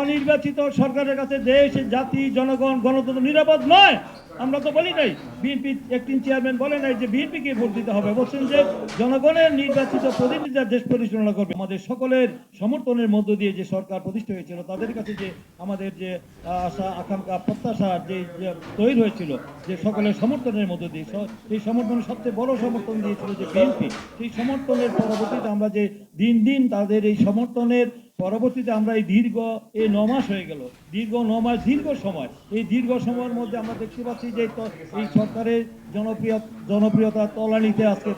অনির্বাচিত সরকারের কাছে দেশ, জাতি, জনগণ, গণতন্ত্র নিরাপদ নয়। আমরা তো বলি নাই, বিএনপি একটিন চেয়ারম্যান বলে নাই যে বিএনপিকে ভোট দিতে হবে। বলছেন যে জনগণের নির্বাচিত প্রতিনিধিরা দেশ পরিচালনা করবে। আমাদের সকলের সমর্থনের মধ্য দিয়ে যে সরকার প্রতিষ্ঠা হয়েছিল, তাদের কাছে যে আমাদের যে আশা, আকাঙ্ক্ষা, প্রত্যাশা যে তৈরি হয়েছিল, যে সকলের সমর্থনের মধ্য দিয়ে সেই সমর্থনের সবচেয়ে বড় সমর্থন দিয়েছিল যে বিএনপি। সেই সমর্থনের পরবর্তীতে আমরা যে দিন দিন তাদের এই সমর্থনের পরবর্তীতে আমরা এই দীর্ঘ এই ন মাস হয়ে গেল। দীর্ঘ ন মাস, দীর্ঘ সময়। এই দীর্ঘ সময়ের মধ্যে আমরা দেখতে পাচ্ছি যে এই সরকারের জনপ্রিয় জনপ্রিয়তা তলানিতে আজকে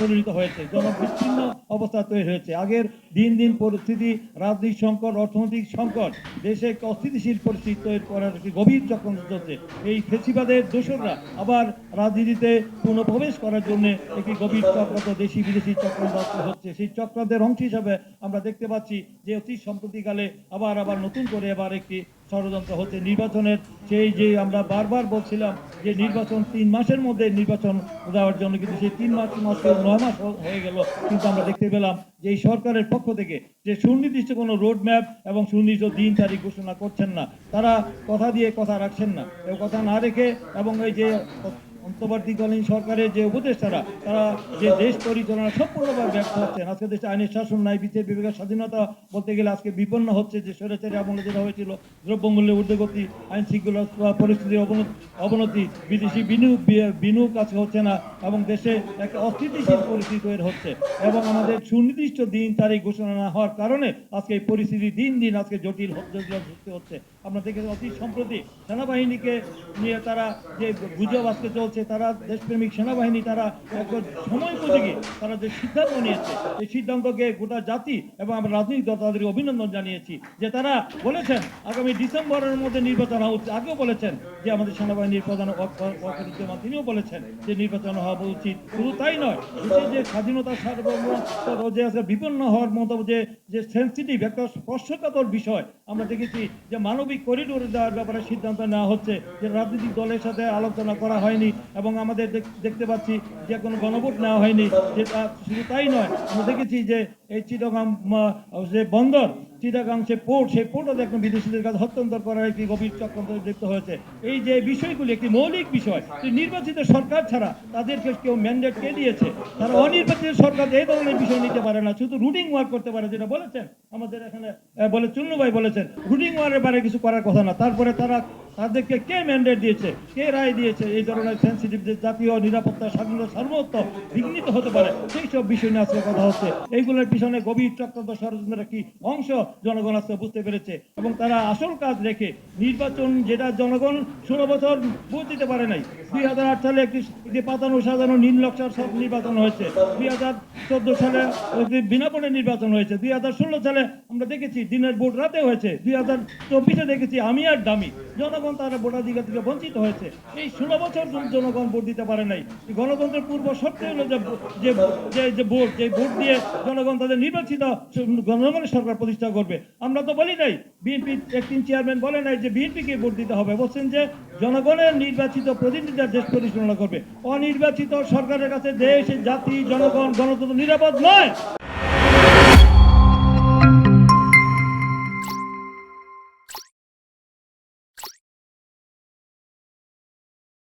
পরিণত হয়েছে। জনবিচ্ছিন্ন অবস্থা তৈরি হয়েছে। আগের দিন দিন পরিস্থিতি, রাজনৈতিক সংকট, অর্থনৈতিক সংকট, দেশে একটা অস্থিতিশীল পরিস্থিতি তৈরি করার একটি গভীর চক্রান্ত চলছে। এই ফেসিবাদের দোসররা আবার রাজনীতিতে পুনঃপ্রবেশ করার জন্য একটি গভীর চক্রান্ত দেশি বিদেশি চক্রান্ত হচ্ছে। সেই চক্রান্তের অংশ হিসাবে আমরা দেখতে পাচ্ছি যে অতি সম্প্রতিকালে আবার আবার নতুন করে আবার একটি ষড়যন্ত্র হচ্ছে। নির্বাচনের সেই যে আমরা বারবার বলছিলাম যে নির্বাচন তিন মাসের মধ্যে নির্বাচন দেওয়ার জন্য কিন্তু সেই তিন মাস মাস নয় মাস হয়ে গেল। কিন্তু আমরা দেখতে পেলাম যে এই সরকারের পক্ষ থেকে যে সুনির্দিষ্ট কোনো রোড ম্যাপ এবং সুনির্দিষ্ট দিন তারিখ ঘোষণা করছেন না। তারা কথা দিয়ে কথা রাখছেন না। কথা না রেখে এবং এই যে অন্তর্বর্তীকালীন সরকারের যে উপদেষ্টারা, তারা যে দেশ পরিচালনা সম্পূর্ণভাবে ব্যর্থ হচ্ছেন। আজকে দেশে আইনের শাসন নাই, বিচার বিভাগের স্বাধীনতা বলতে গেলে আজকে বিপন্ন হচ্ছে। যে স্বৈরাচারী আমলে যেটা হয়েছিল, দ্রব্যমূল্যের ঊর্ধ্বগতি, আইন শৃঙ্খলা পরিস্থিতির অবনতি বিদেশি বিনিয়োগ বিনিয়োগ কাছে হচ্ছে না এবং দেশে একটা অস্থিতিশীল পরিস্থিতি তৈরি হচ্ছে এবং আমাদের সুনির্দিষ্ট দিন, তারিখ ঘোষণা না হওয়ার কারণে আজকে এই পরিস্থিতি দিন দিন আজকে জটিল হচ্ছে। আমরা দেখেছি অতি সম্প্রতি সেনাবাহিনীকে নিয়ে তারা যে গুজব আজকে চলছে তারা দেশপ্রেমিক সেনাবাহিনী, তারা একদম সময় উপযোগী তারা যে সিদ্ধান্ত নিয়েছে এই সিদ্ধান্তকে গোটা জাতি এবং আমরা রাজনৈতিক দল তাদেরকে অভিনন্দন জানিয়েছি যে তারা বলেছেন, আগামী ডিসেম্বরের মধ্যে নির্বাচন হওয়া উচিত। আগেও বলেছেন যে আমাদের সেনাবাহিনীর প্রধান তিনিও বলেছেন যে নির্বাচন হওয়া উচিত। শুধু তাই নয় যে স্বাধীনতা সার্বভৌমত্ব যে আছে, বিপন্ন হওয়ার মতো যে যে সেন্সিটিভ একটা স্পর্শকাতর বিষয়, আমরা দেখেছি যে মানবিক করিডোর দেওয়ার ব্যাপারে সিদ্ধান্ত নেওয়া হচ্ছে যে রাজনৈতিক দলের সাথে আলোচনা করা হয়নি। এবং আমাদের দেখতে পাচ্ছি যে কোনো গণভোট নেওয়া হয়নি যেটা শুধু তাই নয়, আমরা দেখেছি যে এই চিটাগাং যে বন্দর, চিটাগাং সে পোর্ট, সেই পোর্টও দেখুন বিদেশিদের কাছে হস্তান্তর করার একটি গভীর চক্রান্ত লিপ্ত হয়েছে। এই যে বিষয়গুলি একটি মৌলিক বিষয় নির্বাচিত সরকার ছাড়া তাদেরকে কেউ ম্যান্ডেট কে দিয়েছে? তারা অনির্বাচিত সরকার এই ধরনের বিষয় নিতে পারে না, শুধু রুটিং ওয়ার্ক করতে পারে যেটা বলেছেন, আমাদের এখানে বলে চুন্নু ভাই বলেছেন রুটিং ওয়ার্কের বারে কিছু করার কথা না, তারপরে তারা তাদেরকে কে ম্যান্ডেট দিয়েছে? কে রায় দিয়েছে? এই ধরনের সেন্সিটিভ যে জাতীয় নিরাপত্তা, স্বাধীনতা সার্বত্ব বিঘ্নিত হতে পারে সেই সব বিষয় নিয়ে আজকে কথা হচ্ছে। এইগুলোর পিছনে গভীর চক্রান্ত ষড়যন্ত্রের একটি অংশ জনগণ আজকে বুঝতে পেরেছে এবং তারা আসল কাজ রেখে নির্বাচন যেটা জনগণ ষোলো বছর ভোট দিতে পারে নাই, দুই হাজার আট সালে একটি পাতানো, সাজানো নীল নকশার সব নির্বাচন হয়েছে, দুই হাজার চোদ্দ সালে বিনা ভোটে নির্বাচন হয়েছে, দুই হাজার ষোলো সালে আমরা দেখেছি দিনের ভোট রাতে হয়েছে, দুই হাজার চব্বিশে দেখেছি আমি আর দামি। জনগণ তারা ভোটাধিকার থেকে বঞ্চিত হয়েছে। এই ষোলো বছর জন- জনগণ ভোট দিতে পারে নাই। গণতন্ত্রের পূর্ব শর্ত হলো যে যে ভোট যে ভোট দিয়ে জনগণ তাদের নির্বাচিত জনগণের সরকার প্রতিষ্ঠা করবে। আমরা তো বলি নাই, বিএনপি একটিন চেয়ারম্যান বলে নাই যে বিএনপিকে ভোট দিতে হবে। বলছেন যে জনগণের নির্বাচিত প্রতিনিধিরা দেশ পরিচালনা করবে। অনির্বাচিত সরকারের কাছে দেশ, জাতি, জনগণ, গণতন্ত্র নিরাপদ নয়।